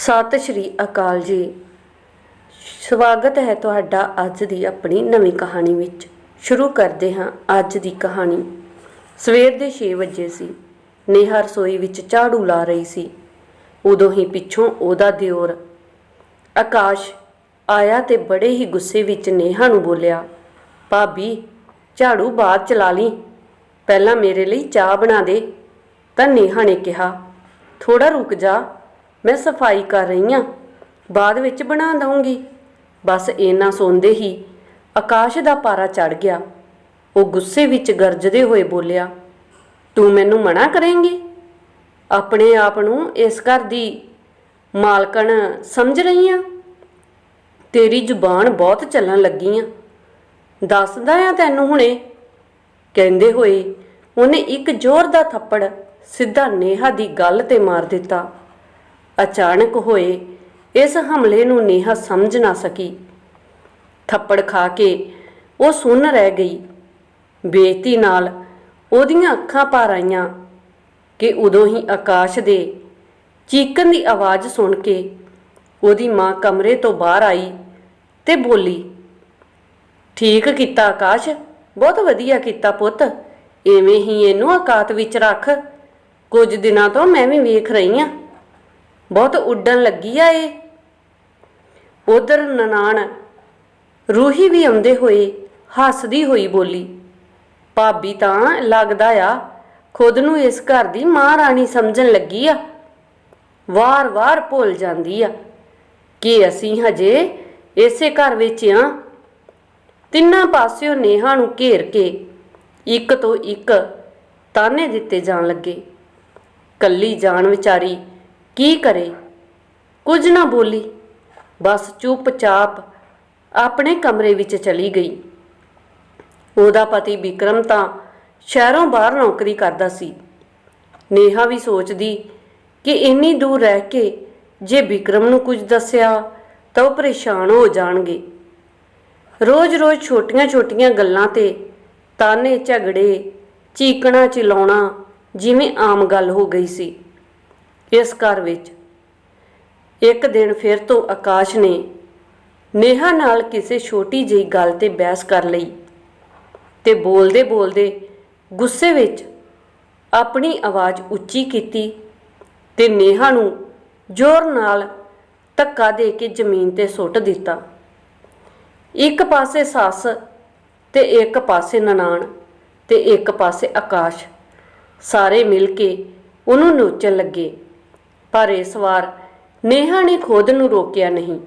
ਸਤਿ ਸ਼੍ਰੀ ਅਕਾਲ ਜੀ। ਸਵਾਗਤ ਹੈ ਤੁਹਾਡਾ ਅੱਜ ਦੀ ਆਪਣੀ ਨਵੀਂ ਕਹਾਣੀ ਵਿੱਚ। ਸ਼ੁਰੂ ਕਰਦੇ ਹਾਂ ਅੱਜ ਦੀ ਕਹਾਣੀ। ਸਵੇਰ ਦੇ 6 ਵਜੇ ਸੀ। ਨੇਹਾ ਰਸੋਈ ਵਿੱਚ ਝਾੜੂ ਲਾ ਰਹੀ ਸੀ। ਉਦੋਂ ਹੀ ਪਿੱਛੋਂ ਉਹਦਾ ਦਿਓਰ, ਆਕਾਸ਼, ਆਇਆ ਤੇ ਬੜੇ ਹੀ ਗੁੱਸੇ ਵਿੱਚ ਨੇਹਾ ਨੂੰ ਬੋਲਿਆ, ਭਾਬੀ, ਝਾੜੂ ਬਾਅਦ ਚਲਾ ਲਈ। ਪਹਿਲਾਂ ਮੇਰੇ ਲਈ ਚਾਹ ਬਣਾ ਦੇ। ਤਾਂ ਨੇਹਾ ਨੇ ਕਿਹਾ ਥੋੜਾ ਰੁਕ ਜਾ। ਮੈਂ ਸਫ਼ਾਈ ਕਰ ਰਹੀ ਹਾਂ। ਬਾਅਦ ਵਿੱਚ ਬਣਾ ਦਊਂਗੀ। ਬਸ ਇੰਨਾ ਸੌਂਦੇ ਹੀ ਆਕਾਸ਼ ਦਾ ਪਾਰਾ ਚੜ ਗਿਆ। ਉਹ ਗੁੱਸੇ ਵਿੱਚ ਗਰਜਦੇ ਹੋਏ ਬੋਲਿਆ, ਤੂੰ ਮੈਨੂੰ ਮਨਾ ਕਰੇਂਗੀ? ਆਪਣੇ ਆਪ ਨੂੰ ਇਸ ਘਰ ਦੀ ਮਾਲਕਣ ਸਮਝ ਰਹੀ ਆ ਤੇਰੀ ਜ਼ੁਬਾਨ ਬਹੁਤ ਚੱਲਣ ਲੱਗੀ ਆ। ਦੱਸਦਾ ਆ ਤੈਨੂੰ ਹੁਣੇ। ਕਹਿੰਦੇ ਹੋਏ ਉਹਨੇ ਇੱਕ ਜ਼ੋਰ ਦਾ ਥੱਪੜ ਸਿੱਧਾ ਨੇਹਾ ਦੀ ਗੱਲ ਤੇ ਮਾਰ ਦਿੱਤਾ। ਅਚਾਨਕ ਹੋਏ, ਇਸ ਹਮਲੇ ਨੂੰ ਨੇਹਾ ਸਮਝ ਨਾ ਸਕੀ। ਥੱਪੜ ਖਾ ਕੇ ਉਹ ਸੁੰਨ ਰਹਿ ਗਈ। ਬੇਇੱਜ਼ਤੀ ਨਾਲ ਉਹਦੀਆਂ ਅੱਖਾਂ ਭਰ ਆਈਆਂ ਕਿ ਉਦੋਂ ਹੀ ਆਕਾਸ਼ ਦੇ ਚੀਕਣ ਦੀ ਆਵਾਜ਼ ਸੁਣ ਕੇ ਉਹਦੀ ਮਾਂ ਕਮਰੇ ਤੋਂ ਬਾਹਰ ਆਈ ਤੇ ਬੋਲੀ, ਠੀਕ ਕੀਤਾ ਆਕਾਸ਼, ਬਹੁਤ ਵਧੀਆ ਕੀਤਾ ਪੁੱਤ। ਐਵੇਂ ਹੀ ਇਹਨੂੰ ਔਕਾਤ ਵਿੱਚ ਰੱਖ। ਕੁਝ ਦਿਨਾਂ ਤੋਂ ਮੈਂ ਵੀ ਵੇਖ ਰਹੀ ਹਾਂ ਬਹੁਤ ਉੱਡਣ ਲੱਗੀ ਆ ਇਹ। ਉਧਰ ਨਨਾਣ ਰੂਹੀ ਵੀ ਆਉਂਦੇ ਹੋਏ ਹੱਸਦੀ ਹੋਈ ਬੋਲੀ, ਭਾਬੀ ਤਾਂ ਲੱਗਦਾ ਆ, ਖੁਦ ਨੂੰ ਇਸ ਘਰ ਦੀ ਮਹਾਰਾਣੀ ਸਮਝਣ ਲੱਗੀ ਆ। ਵਾਰ-ਵਾਰ ਭੁੱਲ ਜਾਂਦੀ ਆ ਕਿ ਅਸੀਂ ਹਜੇ ਇਸੇ ਘਰ ਵਿੱਚ ਆ। ਤਿੰਨਾਂ ਪਾਸਿਓਂ ਨੇਹਾ ਨੂੰ ਘੇਰ ਕੇ ਇੱਕ ਤੋਂ ਇੱਕ ਤਾਨੇ ਦਿੱਤੇ ਜਾਣ ਲੱਗੇ। ਕੱਲੀ ਜਾਨ ਵਿਚਾਰੀ ਕੀ ਕਰੇ? ਕੁਝ ਨਾ ਬੋਲੀ। ਬਸ ਚੁੱਪਚਾਪ ਆਪਣੇ ਕਮਰੇ ਵਿੱਚ ਚਲੀ ਗਈ। ਉਹਦਾ ਪਤੀ ਵਿਕਰਮ ਤਾਂ ਸ਼ਹਿਰੋਂ ਬਾਹਰ ਨੌਕਰੀ ਕਰਦਾ ਸੀ। ਨੇਹਾ ਵੀ ਸੋਚਦੀ ਕਿ ਇੰਨੀ ਦੂਰ ਰਹਿ ਕੇ ਜੇ ਵਿਕਰਮ ਨੂੰ ਕੁਝ ਦੱਸਿਆ ਤਾਂ ਉਹ ਪਰੇਸ਼ਾਨ ਹੋ ਜਾਣਗੇ। ਰੋਜ਼-ਰੋਜ਼ ਛੋਟੀਆਂ-ਛੋਟੀਆਂ ਗੱਲਾਂ ਤੇ ਤਾਨੇ ਝਗੜੇ ਚੀਕਣਾ ਚਿਲਾਉਣਾ ਜਿਵੇਂ ਆਮ ਗੱਲ ਹੋ ਗਈ ਸੀ। ਇਸ ਘਰ ਵਿੱਚ। ਇੱਕ ਦਿਨ ਫਿਰ ਤੋਂ ਆਕਾਸ਼ ਨੇ ਨੇਹਾ ਨਾਲ ਕਿਸੇ ਛੋਟੀ ਜਿਹੀ ਗੱਲ ਤੇ ਬਹਿਸ ਕਰ ਲਈ ਤੇ ਬੋਲਦੇ ਬੋਲਦੇ ਗੁੱਸੇ ਵਿੱਚ ਆਪਣੀ ਆਵਾਜ਼ ਉੱਚੀ ਕੀਤੀ ਤੇ ਨੇਹਾ ਨੂੰ ਜ਼ੋਰ ਨਾਲ ਧੱਕਾ ਦੇ ਕੇ ਜ਼ਮੀਨ ਤੇ ਸੁੱਟ ਦਿੱਤਾ। ਇੱਕ ਪਾਸੇ ਸੱਸ ਤੇ ਇੱਕ ਪਾਸੇ ਨਨਾਣ ਤੇ ਇੱਕ ਪਾਸੇ ਆਕਾਸ਼, ਸਾਰੇ ਮਿਲ ਕੇ ਉਹਨੂੰ ਨੋਚਣ ਲੱਗੇ। ਪਰ ਇਸ ਵਾਰ ਨੇਹਾ ਨੇ ਖੁਦ ਨੂੰ ਰੋਕਿਆ ਨਹੀਂ।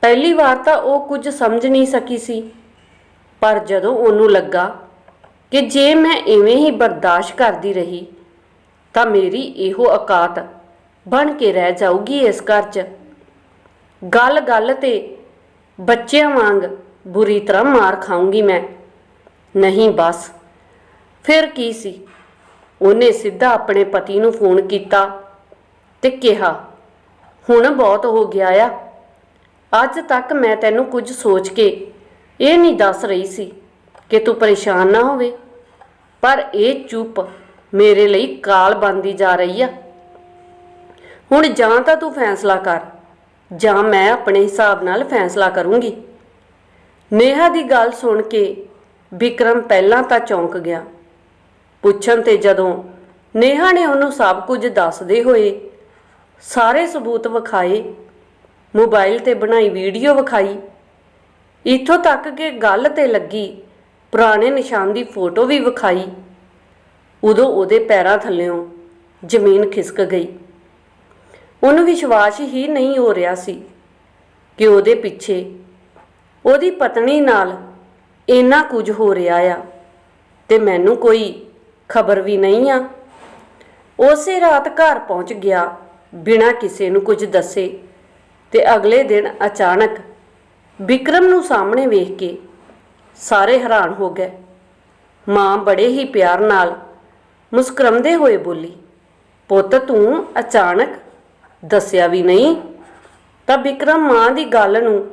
ਪਹਿਲੀ ਵਾਰ ਤਾਂ ਉਹ ਕੁਝ ਸਮਝ ਨਹੀਂ ਸਕੀ ਸੀ। ਪਰ ਜਦੋਂ ਉਹਨੂੰ ਲੱਗਾ ਕਿ ਜੇ ਮੈਂ ਇਵੇਂ ਹੀ ਬਰਦਾਸ਼ਤ ਕਰਦੀ ਰਹੀ, ਤਾਂ ਮੇਰੀ ਇਹੋ ਔਕਾਤ ਬਣ ਕੇ ਰਹਿ ਜਾਊਗੀ ਇਸ ਘਰ 'ਚ। ਗੱਲ-ਗੱਲ ਤੇ ਬੱਚਿਆਂ ਵਾਂਗ ਬੁਰੀ ਤਰ੍ਹਾਂ ਮਾਰ ਖਾਊਂਗੀ ਮੈਂ। ਨਹੀਂ ਬਸ, ਫਿਰ ਕੀ ਸੀ? ਉਹਨੇ ਸਿੱਧਾ ਆਪਣੇ ਪਤੀ ਨੂੰ ਫੋਨ ਕੀਤਾ। ਤੇ ਕਿਹਾ, ਹੁਣ ਬਹੁਤ ਹੋ ਗਿਆ ਆ। ਅੱਜ ਤੱਕ ਮੈਂ ਤੈਨੂੰ ਕੁਝ ਸੋਚ ਕੇ ਇਹ ਨਹੀਂ ਦੱਸ ਰਹੀ ਸੀ ਕਿ ਤੂੰ ਪਰੇਸ਼ਾਨ ਨਾ ਹੋਵੇ। ਪਰ ਇਹ ਚੁੱਪ ਮੇਰੇ ਲਈ ਕਾਲ ਬੰਦੀ ਜਾ ਰਹੀ ਆ। ਹੁਣ ਜਾਂ ਤਾਂ ਤੂੰ ਫੈਸਲਾ ਕਰ, ਜਾਂ ਮੈਂ ਆਪਣੇ ਹਿਸਾਬ ਨਾਲ ਫੈਸਲਾ ਕਰੂੰਗੀ। ਨੇਹਾ ਦੀ ਗੱਲ ਸੁਣ ਕੇ ਵਿਕਰਮ ਪਹਿਲਾਂ ਤਾਂ ਚੌਂਕ ਗਿਆ। ਪੁੱਛਣ ਤੇ ਜਦੋਂ ਨੇਹਾ ਨੇ ਉਹਨੂੰ ਸਭ ਕੁਝ ਦੱਸਦੇ ਹੋਏ ਸਾਰੇ ਸਬੂਤ ਵਿਖਾਏ, ਮੋਬਾਈਲ ਤੇ ਬਣਾਈ ਵੀਡੀਓ ਵਿਖਾਈ। ਇੱਥੋਂ ਤੱਕ ਕਿ ਗੱਲ ਤੇ ਲੱਗੀ, ਪੁਰਾਣੇ ਨਿਸ਼ਾਨ ਦੀ ਫੋਟੋ ਵੀ ਵਿਖਾਈ। ਉਦੋਂ ਉਹਦੇ ਪੈਰਾਂ ਥੱਲਿਓਂ ਜ਼ਮੀਨ ਖਿਸਕ ਗਈ। ਉਹਨੂੰ ਵਿਸ਼ਵਾਸ ਹੀ ਨਹੀਂ ਹੋ ਰਿਹਾ ਸੀ ਕਿ ਉਹਦੇ ਪਿੱਛੇ ਉਹਦੀ ਪਤਨੀ ਨਾਲ ਇੰਨਾ ਕੁਝ ਹੋ ਰਿਹਾ ਆ ਤੇ ਮੈਨੂੰ ਕੋਈ ਖਬਰ ਵੀ ਨਹੀਂ ਆ। ਉਸੇ ਰਾਤ ਘਰ ਪਹੁੰਚ ਗਿਆ। ਬਿਨਾਂ ਕਿਸੇ ਨੂੰ ਕੁਝ ਦੱਸੇ ਤੇ ਅਗਲੇ ਦਿਨ ਅਚਾਨਕ ਵਿਕਰਮ ਨੂੰ ਸਾਹਮਣੇ ਵੇਖ ਕੇ ਸਾਰੇ ਹੈਰਾਨ ਹੋ ਗਏ। ਮਾਂ ਬੜੇ ਹੀ ਪਿਆਰ ਨਾਲ ਮੁਸਕਰਮਦੇ ਹੋਏ ਬੋਲੀ, ਪੁੱਤ, ਤੂੰ ਅਚਾਨਕ ਦੱਸਿਆ ਵੀ ਨਹੀਂ? ਤਾਂ ਵਿਕਰਮ ਮਾਂ ਦੀ ਗੱਲ ਨੂੰ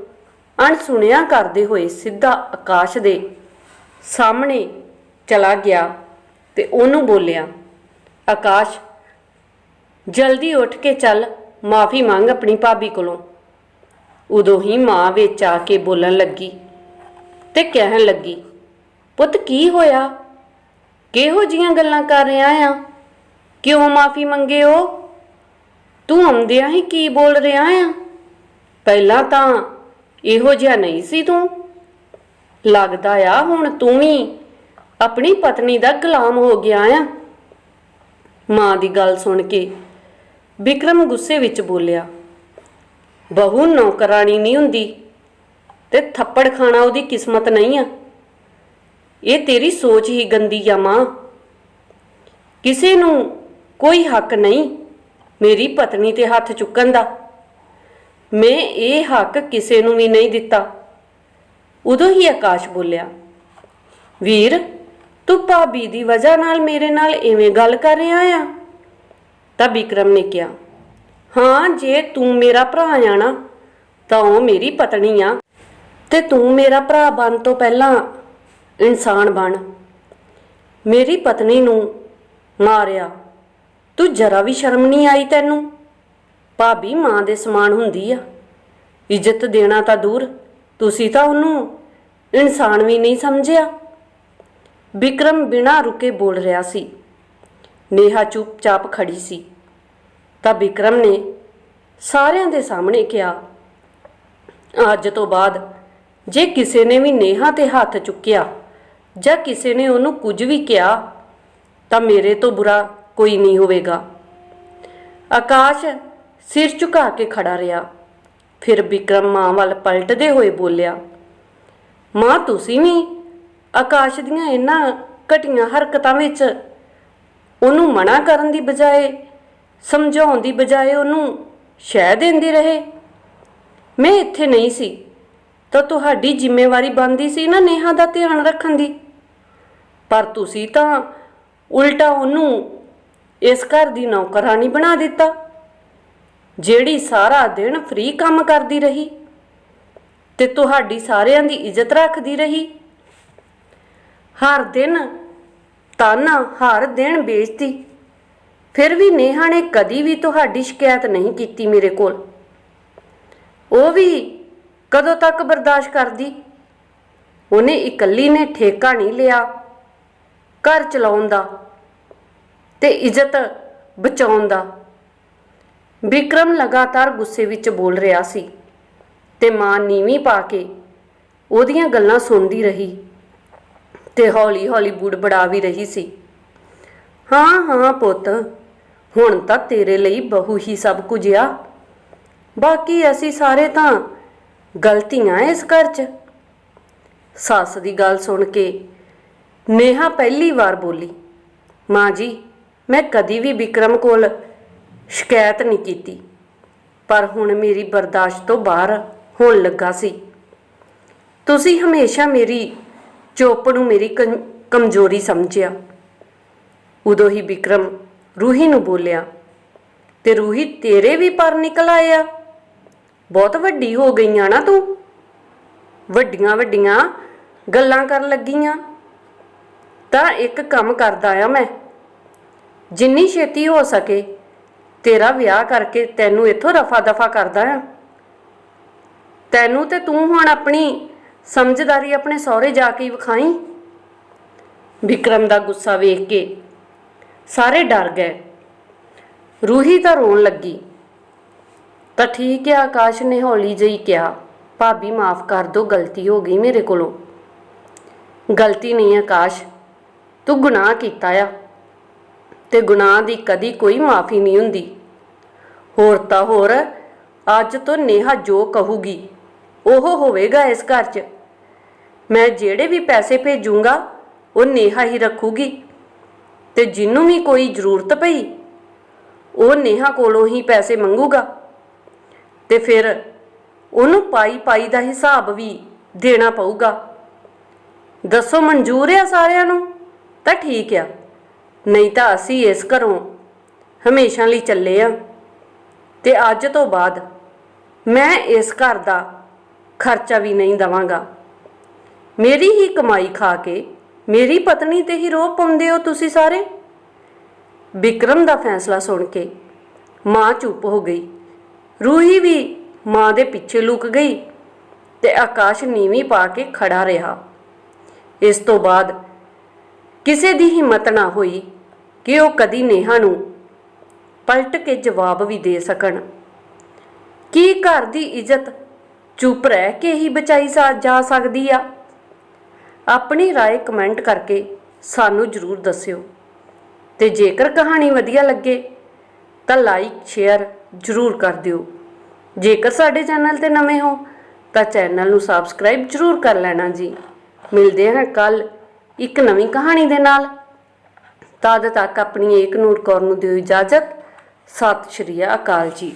ਅਣਸੁਣਿਆ ਕਰਦੇ ਹੋਏ ਸਿੱਧਾ ਆਕਾਸ਼ ਦੇ ਸਾਹਮਣੇ ਚਲਾ ਗਿਆ ਤੇ ਉਹਨੂੰ ਬੋਲਿਆ, ਆਕਾਸ਼ ਜਲਦੀ ਉੱਠ ਕੇ ਚੱਲ, ਮਾਫੀ ਮੰਗ ਆਪਣੀ ਭਾਬੀ ਕੋਲੋਂ। ਉਦੋਂ ਹੀ ਮਾਂ ਵਿੱਚ ਆ ਕੇ ਬੋਲਣ ਲੱਗੀ ਤੇ ਕਹਿਣ ਲੱਗੀ, ਪੁੱਤ, ਕੀ ਹੋਇਆ? ਕਿਹੋ ਜੀਆਂ ਗੱਲਾਂ ਕਰ ਰਿਹਾ ਆ? ਕਿਉਂ ਮਾਫੀ ਮੰਗੇ ਹੋ ਤੂੰ ਆਉਂਦਿਆਂ ਹੀ ਕੀ ਬੋਲ ਰਿਹਾ ਆ? ਪਹਿਲਾਂ ਤਾਂ ਇਹੋ ਜਿਹਾ ਨਹੀਂ ਸੀ ਤੂੰ। ਲੱਗਦਾ ਆ ਹੁਣ ਤੂੰ ਵੀ ਆਪਣੀ ਪਤਨੀ ਦਾ ਗੁਲਾਮ ਹੋ ਗਿਆ ਆ। ਮਾਂ ਦੀ ਗੱਲ ਸੁਣ ਕੇ ਵਿਕਰਮ ਗੁੱਸੇ ਵਿੱਚ ਬੋਲਿਆ, ਬਹੂ, ਨੌਕਰਾਣੀ ਨਹੀਂ ਹੁੰਦੀ ਤੇ ਥੱਪੜ ਖਾਣਾ ਉਹਦੀ ਕਿਸਮਤ ਨਹੀਂ ਆ। ਇਹ ਤੇਰੀ ਸੋਚ ਹੀ ਗੰਦੀ ਆ ਮਾਂ। ਕਿਸੇ ਨੂੰ ਕੋਈ ਹੱਕ ਨਹੀਂ ਮੇਰੀ ਪਤਨੀ ਤੇ ਹੱਥ ਚੁੱਕਣ ਦਾ। ਮੈਂ ਇਹ ਹੱਕ ਕਿਸੇ ਨੂੰ ਵੀ ਨਹੀਂ ਦਿੱਤਾ। ਉਦੋਂ ਹੀ ਆਕਾਸ਼ ਬੋਲਿਆ, ਵੀਰ, ਤੂੰ ਭਾਬੀ ਦੀ ਵਜ੍ਹਾ ਨਾਲ ਮੇਰੇ ਨਾਲ ਐਵੇਂ ਗੱਲ ਕਰ ਰਿਹਾ ਆ? ਤਾਂ ਵਿਕਰਮ ਨੇ ਕਿਹਾ, ਹਾਂ, ਜੇ ਤੂੰ ਮੇਰਾ ਭਰਾ ਆ ਨਾ ਤਾਂ ਉਹ ਮੇਰੀ ਪਤਨੀ ਆ ਤੇ ਤੂੰ ਮੇਰਾ ਭਰਾ ਬਣ ਤੋਂ ਪਹਿਲਾਂ ਇਨਸਾਨ ਬਣ। ਮੇਰੀ ਪਤਨੀ ਨੂੰ ਮਾਰਿਆ। ਤੂੰ ਜਰਾ ਵੀ ਸ਼ਰਮ ਨਹੀਂ ਆਈ ਤੈਨੂੰ? ਭਾਬੀ ਮਾਂ ਦੇ ਸਮਾਨ ਹੁੰਦੀ ਆ। ਇੱਜ਼ਤ ਦੇਣਾ ਤਾਂ ਦੂਰ। ਤੁਸੀਂ ਤਾਂ ਉਹਨੂੰ ਇਨਸਾਨ ਵੀ ਨਹੀਂ ਸਮਝਿਆ। ਵਿਕਰਮ ਬਿਨਾਂ ਰੁਕੇ ਬੋਲ ਰਿਹਾ ਸੀ। ਨੇਹਾ ਚੁੱਪਚਾਪ ਖੜੀ ਸੀ। ਤਾਂ ਵਿਕਰਮ ਨੇ ਸਾਰਿਆਂ ਦੇ ਸਾਹਮਣੇ ਕਿਹਾ, ਅੱਜ ਤੋਂ ਬਾਅਦ ਜੇ ਕਿਸੇ ਨੇ ਵੀ ਨੇਹਾ ਤੇ ਹੱਥ ਚੁੱਕਿਆ ਜਾਂ ਕਿਸੇ ਨੇ ਉਹਨੂੰ ਕੁਝ ਵੀ ਕਿਹਾ, ਤਾਂ ਮੇਰੇ ਤੋਂ ਬੁਰਾ ਕੋਈ ਨਹੀਂ ਹੋਵੇਗਾ। ਆਕਾਸ਼ ਸਿਰ ਝੁਕਾ ਕੇ ਖੜਾ ਰਿਹਾ। ਫਿਰ ਵਿਕਰਮ ਮਾਂ ਵੱਲ ਪਲਟਦੇ ਹੋਏ ਬੋਲਿਆ, ਮਾਂ, ਤੁਸੀਂ ਵੀ ਆਕਾਸ਼ ਦੀਆਂ ਇਹਨਾਂ ਘਟੀਆਂ ਹਰਕਤਾਂ ਵਿੱਚ ਉਹਨੂੰ ਮਨਾ ਕਰਨ ਦੀ ਬਜਾਏ ਸਮਝਾਉਣ ਦੀ ਬਜਾਏ ਉਹਨੂੰ ਸ਼ਹਿ ਦਿੰਦੇ ਰਹੇ। ਮੈਂ ਇੱਥੇ ਨਹੀਂ ਸੀ, ਤਾਂ ਤੁਹਾਡੀ ਜ਼ਿੰਮੇਵਾਰੀ ਬਣਦੀ ਸੀ ਨਾ ਨੇਹਾ ਦਾ ਧਿਆਨ ਰੱਖਣ ਦੀ। ਪਰ ਤੁਸੀਂ ਤਾਂ ਉਲਟਾ ਉਹਨੂੰ ਇਸ ਘਰ ਦੀ ਨੌਕਰਾਨੀ ਬਣਾ ਦਿੱਤਾ, ਜਿਹੜੀ ਸਾਰਾ ਦਿਨ ਫ੍ਰੀ ਕੰਮ ਕਰਦੀ ਰਹੀ ਤੇ ਤੁਹਾਡੀ ਸਾਰਿਆਂ ਦੀ ਇੱਜ਼ਤ ਰੱਖਦੀ ਰਹੀ। ਹਰ ਦਿਨ ਤਾਨਾ, ਹਰ ਦਿਨ ਬੇਇੱਜ਼ਤੀ। ਫਿਰ ਵੀ ਨੇਹਾ ਨੇ ਕਦੀ ਵੀ ਤੁਹਾਡੀ ਸ਼ਿਕਾਇਤ ਨਹੀਂ ਕੀਤੀ ਮੇਰੇ ਕੋਲ। ਉਹ ਵੀ ਕਦੋਂ ਤੱਕ ਬਰਦਾਸ਼ਤ ਕਰਦੀ? ਉਹਨੇ ਇਕੱਲੀ ਨੇ ਠੇਕਾ ਨਹੀਂ ਲਿਆ ਘਰ ਚਲਾਉਣ ਦਾ ਤੇ ਇੱਜ਼ਤ ਬਚਾਉਣ ਦਾ। ਵਿਕਰਮ ਲਗਾਤਾਰ ਗੁੱਸੇ ਵਿੱਚ ਬੋਲ ਰਿਹਾ ਸੀ ਤੇ ਮਾਂ ਨੀਵੀਂ ਪਾ ਕੇ ਉਹਦੀਆਂ ਗੱਲਾਂ ਸੁਣਦੀ ਰਹੀ ਤੇ ਹੌਲੀ-ਹੌਲੀ ਬੁੜਬੜਾ ਵੀ ਰਹੀ ਸੀ। ਹਾਂ ਹਾਂ ਪੁੱਤ ਹੁਣ ਤਾਂ ਤੇਰੇ ਲਈ ਬਹੂ ਹੀ ਸਭ ਕੁਝ ਆ। ਬਾਕੀ ਅਸੀਂ ਸਾਰੇ ਤਾਂ ਗਲਤੀਆਂ ਇਸ ਘਰ 'ਚ। ਸੱਸ ਦੀ ਗੱਲ ਸੁਣ ਕੇ ਨੇਹਾ ਪਹਿਲੀ ਵਾਰ ਬੋਲੀ, ਮਾਂ ਜੀ, ਮੈਂ ਕਦੀ ਵੀ ਵਿਕਰਮ ਕੋਲ ਸ਼ਿਕਾਇਤ ਨਹੀਂ ਕੀਤੀ, ਪਰ ਹੁਣ ਮੇਰੀ ਬਰਦਾਸ਼ਤ ਤੋਂ ਬਾਹਰ ਹੋਣ ਲੱਗਾ ਸੀ। ਤੁਸੀਂ ਹਮੇਸ਼ਾ ਮੇਰੀ ਚੁੱਪ ਨੂੰ ਮੇਰੀ ਕਮ- ਕਮਜ਼ੋਰੀ ਸਮਝਿਆ। ਉਦੋਂ ਹੀ ਵਿਕਰਮ ਰੂਹੀ ਨੂੰ ਬੋਲਿਆ, ਤੇ ਰੂਹੀ ਤੇਰੇ ਵੀ ਪਰ ਨਿਕਲ ਆਇਆ? ਬਹੁਤ ਵੱਡੀ ਹੋ ਗਈਆਂ ਨਾ ਤੂੰ? ਵੱਡੀਆਂ ਵੱਡੀਆਂ ਗੱਲਾਂ ਕਰਨ ਲੱਗੀਆਂ। ਤਾਂ ਇੱਕ ਕੰਮ ਕਰਦਾ ਆ ਮੈਂ। ਜਿੰਨੀ ਛੇਤੀ ਹੋ ਸਕੇ ਤੇਰਾ ਵਿਆਹ ਕਰਕੇ ਤੈਨੂੰ ਇੱਥੋਂ ਰਫਾ ਦਫਾ ਕਰਦਾ ਆ। ਤੈਨੂੰ ਤੇ ਤੂੰ ਹੁਣ ਆਪਣੀ ਸਮਝਦਾਰੀ ਆਪਣੇ ਸਹੁਰੇ ਜਾ ਕੇ ਵਿਖਾਈ? ਵਿਕਰਮ ਦਾ ਗੁੱਸਾ ਵੇਖ ਕੇ ਸਾਰੇ ਡਰ ਗਏ। ਰੂਹੀ ਤਾਂ ਰੋਣ ਲੱਗੀ। ਤਾਂ ਠੀਕ ਹੈ ਆਕਾਸ਼ ਨੇ ਹੌਲੀ ਜਿਹੀ ਕਿਹਾ, ਭਾਬੀ ਮਾਫ ਕਰ ਦੋ, ਗਲਤੀ ਹੋ ਗਈ ਮੇਰੇ ਕੋਲੋਂ। ਗਲਤੀ ਨਹੀਂ ਆਕਾਸ਼, ਤੂੰ ਗੁਨਾਹ ਕੀਤਾ ਆ ਤੇ ਗੁਨਾਹ ਦੀ ਕਦੀ ਕੋਈ ਮਾਫੀ ਨਹੀਂ ਹੁੰਦੀ। ਹੋਰ ਤਾਂ ਹੋਰ, ਅੱਜ ਤੋਂ ਨੇਹਾ ਜੋ ਕਹੂਗੀ, ਉਹ ਹੋਵੇਗਾ ਇਸ ਘਰ 'ਚ। ਮੈਂ ਜਿਹੜੇ ਵੀ ਪੈਸੇ ਭੇਜੂੰਗਾ, ਉਹ ਨੇਹਾ ਹੀ ਰੱਖੂਗੀ। ਤੇ ਜਿੰਨੂੰ ਵੀ ਕੋਈ ਜ਼ਰੂਰਤ ਪਈ, ਉਹ ਨੇਹਾ ਕੋਲੋਂ ਹੀ ਪੈਸੇ ਮੰਗੂਗਾ। ਤੇ ਫਿਰ ਉਹਨੂੰ ਪਾਈ ਪਾਈ ਦਾ ਹਿਸਾਬ ਵੀ ਦੇਣਾ ਪਊਗਾ। ਦੱਸੋ ਮਨਜ਼ੂਰ ਆ ਸਾਰਿਆਂ ਨੂੰ? ਤਾਂ ਠੀਕ ਆ। ਨਹੀਂ ਤਾਂ ਅਸੀਂ ਇਸ ਘਰੋਂ ਹਮੇਸ਼ਾ ਲਈ ਚੱਲੇ ਆ। ਤੇ ਅੱਜ ਤੋਂ ਬਾਅਦ ਮੈਂ ਇਸ ਘਰ ਦਾ ਖਰਚਾ ਵੀ ਨਹੀਂ ਦਵਾਂਗਾ। ਮੇਰੀ ਹੀ ਕਮਾਈ ਖਾ ਕੇ ਮੇਰੀ ਪਤਨੀ ਤੇ ਹੀ ਰੋਹ ਪਾਉਂਦੇ ਹੋ ਤੁਸੀਂ ਸਾਰੇ? ਵਿਕਰਮ ਦਾ ਫੈਸਲਾ ਸੁਣ ਕੇ ਮਾਂ ਚੁੱਪ ਹੋ ਗਈ। ਰੂਹੀ ਵੀ ਮਾਂ ਦੇ ਪਿੱਛੇ ਲੁਕ ਗਈ ਤੇ ਆਕਾਸ਼ ਨੀਵੀਂ ਪਾ ਕੇ ਖੜਾ ਰਿਹਾ। ਇਸ ਤੋਂ ਬਾਅਦ ਕਿਸੇ ਦੀ ਹਿੰਮਤ ਨਾ ਹੋਈ ਕਿ ਉਹ ਕਦੀ ਨੇਹਾ ਨੂੰ ਪਲਟ ਕੇ ਜਵਾਬ ਵੀ ਦੇ ਸਕਣ। ਕੀ ਘਰ ਦੀ ਇੱਜ਼ਤ ਚੁੱਪ ਰਹਿ ਕੇ ਹੀ ਬਚਾਈ ਜਾ ਸਕਦੀ ਆ? ਆਪਣੀ رائے ਕਮੈਂਟ ਕਰਕੇ ਸਾਨੂੰ ਜਰੂਰ ਦੱਸਿਓ ਤੇ ਜੇਕਰ ਕਹਾਣੀ ਵਧੀਆ ਲੱਗੇ ਤਾਂ ਲਾਈਕ ਸ਼ੇਅਰ ਜਰੂਰ ਕਰ ਦਿਓ ਜੇਕਰ ਸਾਡੇ ਚੈਨਲ ਤੇ ਨਵੇਂ ਹੋ ਤਾਂ ਚੈਨਲ ਨੂੰ ਸਬਸਕ੍ਰਾਈਬ ਜਰੂਰ ਕਰ ਲੈਣਾ ਜੀ ਮਿਲਦੇ ਹਾਂ ਕੱਲ ਇੱਕ ਨਵੀਂ ਕਹਾਣੀ ਦੇ ਨਾਲ ਤਦ ਤੱਕ ਆਪਣੀ ਏਕ ਨੂਰ ਕੌਰ ਨੂੰ ਦਿਓ ਇਜਾਜ਼ਤ ਸਤਿ ਸ਼੍ਰੀ ਅਕਾਲ ਜੀ